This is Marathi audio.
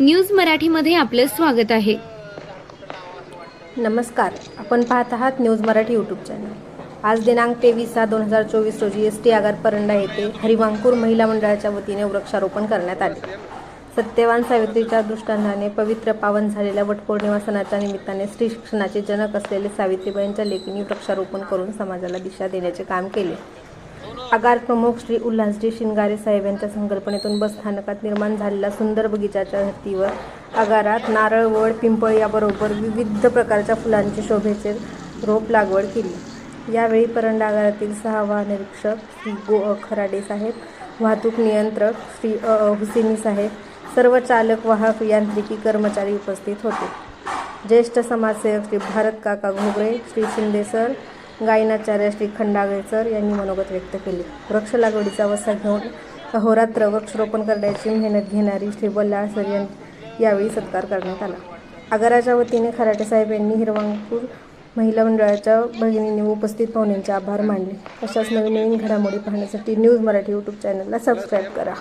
न्यूज मराठीमध्ये आपलं स्वागत आहे. नमस्कार. आपण पाहत आहात न्यूज मराठी यूट्यूब चॅनल आज दिनांक तेवीस सहा दोन हजार चोवीस रोजी एस टी आगार परंडा येथे हरिवांकूर महिला मंडळाच्या वतीने वृक्षारोपण करण्यात आले. सत्यवान सावित्रीच्या दृष्टांताने पवित्र पावन झालेल्या वटपौर्णिमा सणाच्या निमित्ताने स्त्री शिक्षणाचे जनक असलेले सावित्रीबाईंच्या लेखीने वृक्षारोपण करून समाजाला दिशा देण्याचे काम केले. आगार प्रमुख श्री उल्हासजी शिंगारे साहेब यांच्या संकल्पनेतून बस स्थानकात निर्माण झालेल्या सुंदर बगीचाच्या धर्तीवर आगारात नारळ वड पिंपळ याबरोबर विविध प्रकारच्या फुलांची शोभेचे रोप लागवड केली यावेळी परंडा आगारातील सहावा निरीक्षक श्री गो अ. खराडे साहेब वाहतूक नियंत्रक श्री अ अ. हुसेनी साहेब सर्व चालक वाहक यांत्रिकी कर्मचारी उपस्थित होते ज्येष्ठ समाजसेवक श्री भारत काका घोगरे श्री शिंदे सर गायनाचार्य श्री खंडागळे सर यांनी मनोगत व्यक्त केले. वृक्ष लागवडीचा वसा घेऊन अहोरात्र वृक्षरोपण करण्याची मेहनत घेणारी श्री बल्लाळ सर यावेळी सत्कार करण्यात आला. आगाराच्या वतीने खराटे साहेब यांनी हिरवांकूर महिला मंडळाच्या भगिनींनी उपस्थित पाहुण्यांचे आभार मानले. अशाच नवीन नवीन घडामोडी पाहण्यासाठी न्यूज मराठी यूट्यूब चॅनलला सबस्क्राईब करा.